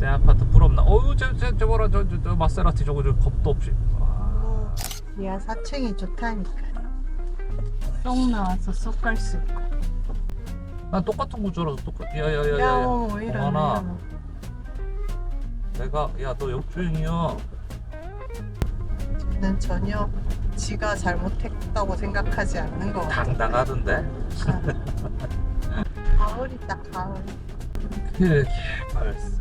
새 아파트 부럽나? 어우 저저 저 뭐라 저, 저, 저 마세라티 저거 저 겁도 없이. 와. 야 4층이 좋다니까 쏙 나와서 쏙 갈 수 있고 난 똑같은 구조라서 똑같. 야야야야. 야 어, 이러네 어머나. 이러네. 내가 야 너 역주행이야. 는 전혀 지가 잘못했다고 생각하지 않는 것 같아 당당하던데. 가을이다 가을 그게 벌써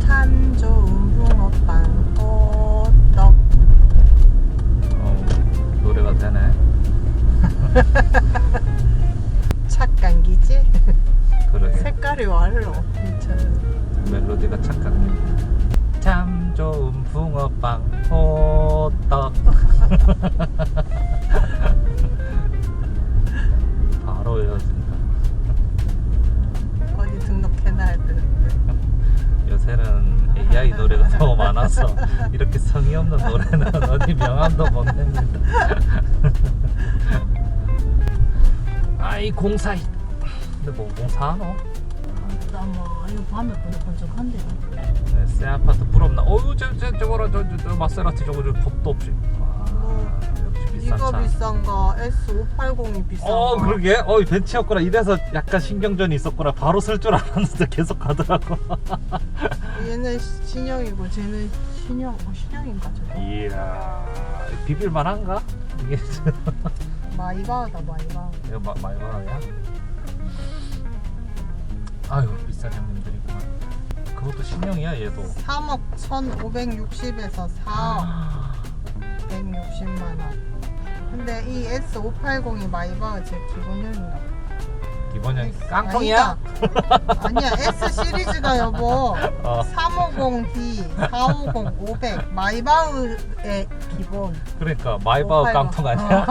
참 좋은 붕어빵 호떡 어, 노래가 되네. 착한 기지? 그러게. 색깔이 괜찮아 멜로디가 착각해. 참 좋은 붕어빵 호떡. 너무 많아서 이렇게 성의 없는 노래는 어디 명함도 못 냅니다. 아이 공사이. 근데 뭐 공사하노? 나뭐 이거 밤에 번쩍번쩍한데 네, 새 아파트 부럽나? 어우 저저 저, 뭐라 저, 저, 저 마세라티 저거 저 겁도 없이. 와, 비싼 이거 차. 비싼가? S580이 비싼가? 어 그러게. 어 벤치였구나. 이래서 약간 신경전이 있었구나. 바로 쓸 줄 알았는데 계속 가더라고. 얘는 신형이고 쟤는 신형 어, 신형인가 저거 이야 비빌만한가? 이게 마이바흐다 마이바흐 이거 마, 많이 받아야? 아유 비싼 형님들이구만 그것도 신형이야 얘도. 3억 1,560에서 4억 160만 원 근데 이 S580이 마이바흐 제 기본형인가 기본형 깡통이야? 아니다. 아니야 S 시리즈가 여보 어 350D 450 500 마이바흐의 기본 그러니까 마이바흐 580. 깡통 아니야?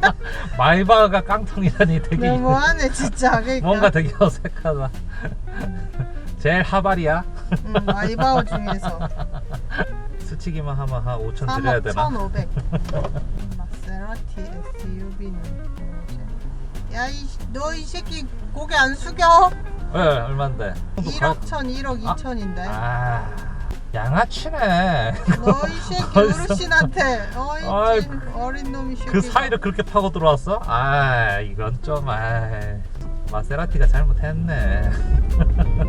마이바흐가 깡통이라니 되게 너무하네 진짜 그러니까 뭔가 되게 어색하다 제일 하발이야? 음, 마이바흐 중에서 스치기만 하면 한 5천 드려야 3억 되나? 1,500 마세라티 SUV는 야너 이 새끼 고개 안 숙여 왜 얼만데? 1억 1천 1억 아. 2천인데 아 양아치네 너 이 새끼 벌써. 어르신한테 어이 아이, 찐 어린 놈이 새끼 그 사이를 그렇게 파고 들어왔어? 아 이건 좀 아, 마세라티가 잘못했네